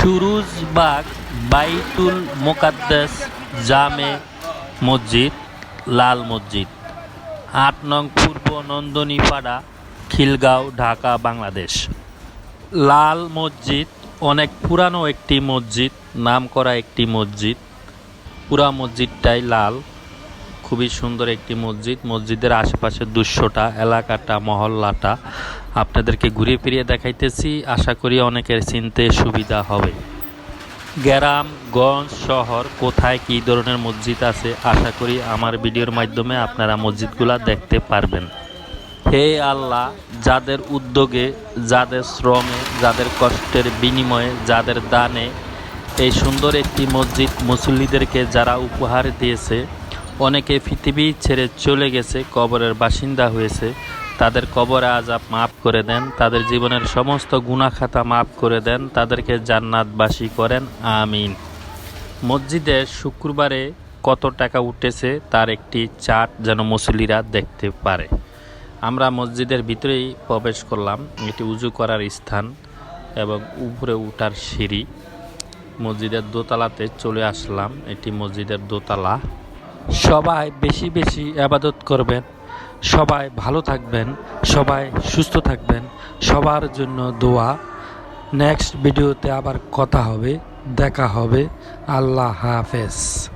সুরুজবাগ বাইতুল মোকাদ্দেস জামে মসজিদ, লাল মসজিদ। আট নং পূর্ব নন্দনীপাড়া, খিলগাঁও, ঢাকা, বাংলাদেশ। লাল মসজিদ, অনেক পুরানো একটি মসজিদ, নাম করা একটি মসজিদ। পুরা মসজিদটাই লাল। খুবই সুন্দর একটি মসজিদ। মসজিদের আশেপাশের দৃশ্যটা, এলাকাটা, মহল্লাটা আপনাদেরকে ঘুরিয়ে ফিরিয়ে দেখাইতেছি। আশা করি অনেকের চিনতে সুবিধা হবে। গ্রাম, গঞ্জ, শহর, কোথায় কী ধরনের মসজিদ আছে, আশা করি আমার ভিডিওর মাধ্যমে আপনারা মসজিদগুলা দেখতে পারবেন। হে আল্লাহ, যাদের উদ্যোগে, যাদের শ্রমে, যাদের কষ্টের বিনিময়ে, যাদের দানে এই সুন্দর একটি মসজিদ মুসল্লিদেরকে যারা উপহার দিয়েছে অনেকে পৃথিবী ছেড়ে চলে গেছে, কবরের বাসিন্দা হয়েছে। তাদের কবরে আজাব মাফ করে দেন, তাদের জীবনের সমস্ত গুণাখাতা মাফ করে দেন, তাদেরকে জান্নাতবাসী করেন, আমিন। মসজিদে শুক্রবারে কত টাকা উঠেছে তার একটি চার্ট যেন মুসলিরা দেখতে পারে। আমরা মসজিদের ভিতরেই প্রবেশ করলাম, এটি উজু করার স্থান এবং উপরে উঠার সিঁড়ি। মসজিদের দোতলাতে চলে আসলাম, এটি মসজিদের দোতলা। সবাই বেশি বেশি আবাদত করবেন। সবাই ভালো থাকবেন, সবাই সুস্থ থাকবেন। সবার জন্য দোয়া। নেক্সট ভিডিওতে আবার কথা হবে, দেখা হবে। আল্লাহ হাফেজ।